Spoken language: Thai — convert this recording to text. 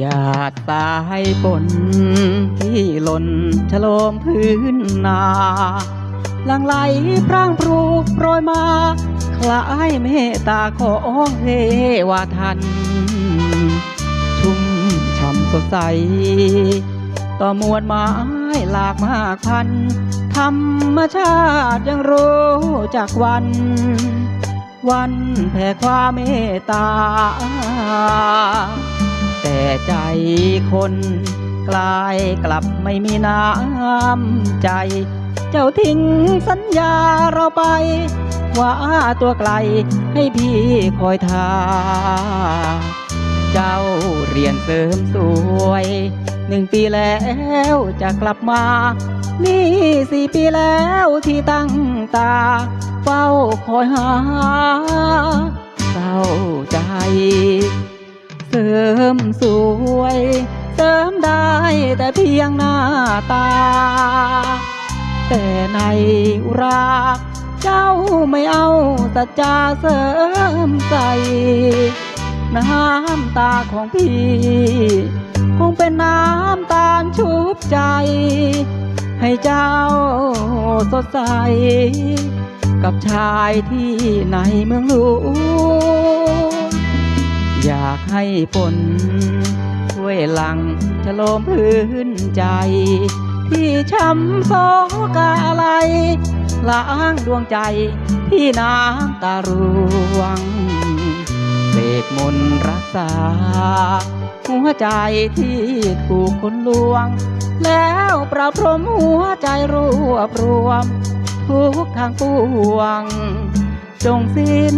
หยาดสายฝนที่หล่นฉโลมพื้นนาหลังไหลพร่างพรูโปรยมาคล้ายเมตตาของเทวทัน ชุ่มช่ำสดใส ต่อมวลไม้หลากมากพัน ธรรมชาติยังรู้จักวัน วันแผ่ความเมตตา แต่ใจคนกลายกลับไม่มีน้ำใจ เจ้าทิ้งสัญญาเราไป ว่าตัวไกลให้พี่คอยทา เจ้าเรียนเสริมสวย หนึ่งปีแล้วจะกลับมา นี่สี่ปีแล้วที่ตั้งตา เฝ้าคอยหา เศร้าใจ เสริมสวย เสริมได้แต่เพียงหน้าตา แต่ในอุรา เจ้าไม่เอาสัจจาเสริมใส่น้ำตาของพี่ คงเป็นน้ำตาลชุบใจ ให้เจ้าสดใส กับชายที่ในเมืองหลวง อยากให้ฝนช่วยหลังฉโลมพื้นใจ ที่ช้ำโศกอะไรล้างดวงใจที่น้ำตาร่วงเสกมนตรักษา หัวใจที่ถูกคนลวง แล้วประพรมหัวใจรวบรวม ทุกทางปวง จงสิ้น